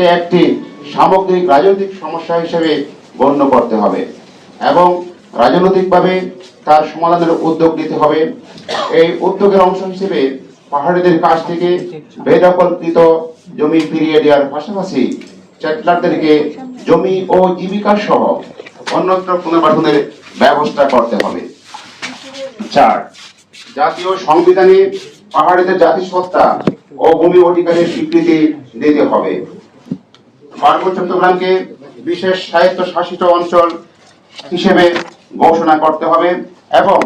একে একটি সামগ্রিক রাজনৈতিক সমস্যা হিসেবে গণ্য করতে হবে এবং রাজনৈতিকভাবে তার সমাধানের উদ্যোগ নিতে হবে। এই উদ্যোগের অংশ হিসেবে পাহাড়িদের কাছ থেকে বেদখলকৃত জমি ফিরিয়ে দেওয়ার পাশাপাশি চেটলারদেরকে জমি ও জীবিকা সহ অন্যত্র পুনর্বাসনের ব্যবস্থা করতে হবে। চার, জাতীয় সংবিধানে পাহাড়িদের জাতিসত্তা ও ভূমি অধিকারের স্বীকৃতি দিতে হবে। পার্বত্য চট্টগ্রামকে বিশেষ সাহিত্য শাসিত অঞ্চল হিসেবে ঘোষণা করতে হবে এবং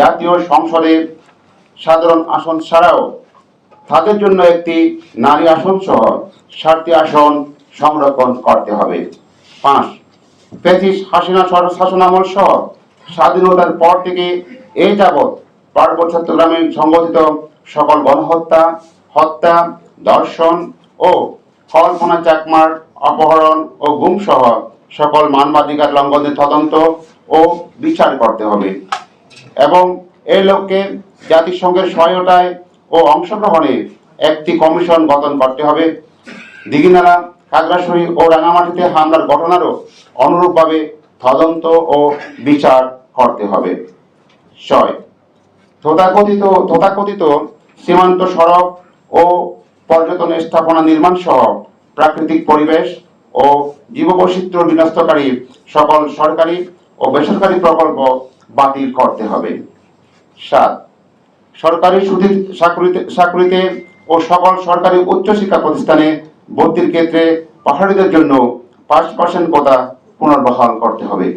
জাতীয় সংসদে সাধারণ আসন ছাড়াও তাদের জন্য একটি নারী আসন সহ সাতটি আসন সংরক্ষণ করতে হবে। পাঁচ পেথিস হাসিনা শাসনামল সহ স্বাধীনতার পর থেকে এই যাবৎ পার্বত্য চট্টগ্রামে সংগঠিত সকল গণহত্যা, হত্যা ধর্ষণ ও কল্পনা চাকমার অপহরণ ও গুম সহ সকল মানবাধিকার লঙ্ঘনের তদন্ত ও বিচার করতে হবে। এবং এই লক্ষ্যে জাতিসংঘের সহায়তায় ও অংশগ্রহণে একটি কমিশন গঠন করতে হবে। দিঘিনালা, খাগড়াছড়ি ও রাঙামাটিতে হামলার ঘটনারও অনুরূপভাবে তদন্ত ও বিচার করতে হবে। ছয়, তথাকথিত তথাকথিত সীমান্ত সড়ক ও পর্যটন স্থাপনা নির্মাণ সহ প্রাকৃতিক পরিবেশ ও জীববৈচিত্র্য বিনষ্টকারী সকল সরকারি ও বেসরকারি প্রকল্প বাতিল করতে হবে। সাত, সরকারি সুদীর চাকরিতে ও সকল সরকারি উচ্চশিক্ষা প্রতিষ্ঠানে ভর্তির ক্ষেত্রে পাহাড়িদের জন্য পাঁচ পার্সেন্ট কোটা পুনর্বহাল করতে হবে।